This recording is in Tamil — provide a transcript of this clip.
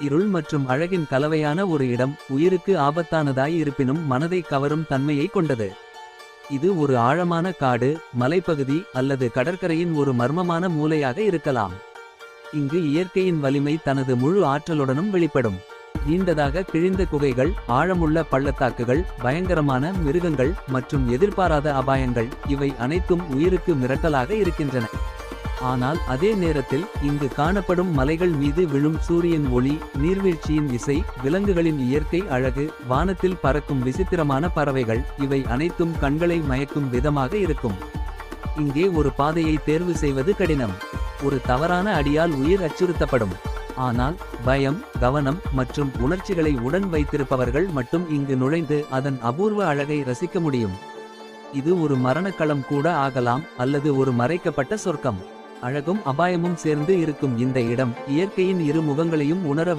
இருள் மற்றும் அழகின் கலவையான ஒரு இடம் உயிருக்கு ஆபத்தானதாய் இருப்பினும் மனதை கவரும் தன்மையை கொண்டது. இது ஒரு ஆழமான காடு மலைப்பகுதி அல்லது கடற்கரையின் ஒரு மர்மமான மூலையாக இருக்கலாம். இங்கு இயற்கையின் வலிமை தனது முழு ஆற்றலுடனும் வெளிப்படும். நீண்டதாக கிழிந்த குகைகள் ஆழமுள்ள பள்ளத்தாக்குகள் பயங்கரமான மிருகங்கள் மற்றும் எதிர்பாராத அபாயங்கள் இவை அனைத்தும் உயிருக்கு மிரட்டலாக இருக்கின்றன. ஆனால் அதே நேரத்தில் இங்கு காணப்படும் மலைகள் மீது விழும் சூரியன் ஒளி நீர்வீழ்ச்சியின் இசை விலங்குகளின் இயற்கை அழகு வானத்தில் பறக்கும் விசித்திரமான பறவைகள் இவை அனைத்தும் கண்களை மயக்கும் விதமாக இருக்கும். இங்கே ஒரு பாதையை தேர்வு செய்வது கடினம். ஒரு தவறான அடியால் உயிர் அச்சுறுத்தப்படும். ஆனால் பயம் கவனம் மற்றும் உணர்ச்சிகளை உடன் வைத்திருப்பவர்கள் மட்டும் இங்கு நுழைந்து அதன் அபூர்வ அழகை ரசிக்க முடியும். இது ஒரு மரணக்களம் கூட ஆகலாம் அல்லது ஒரு மறைக்கப்பட்ட சொர்க்கம். அழகும் அபாயமும் சேர்ந்து இருக்கும் இந்த இடம். இயற்கையின் இரு முகங்களையும் உணர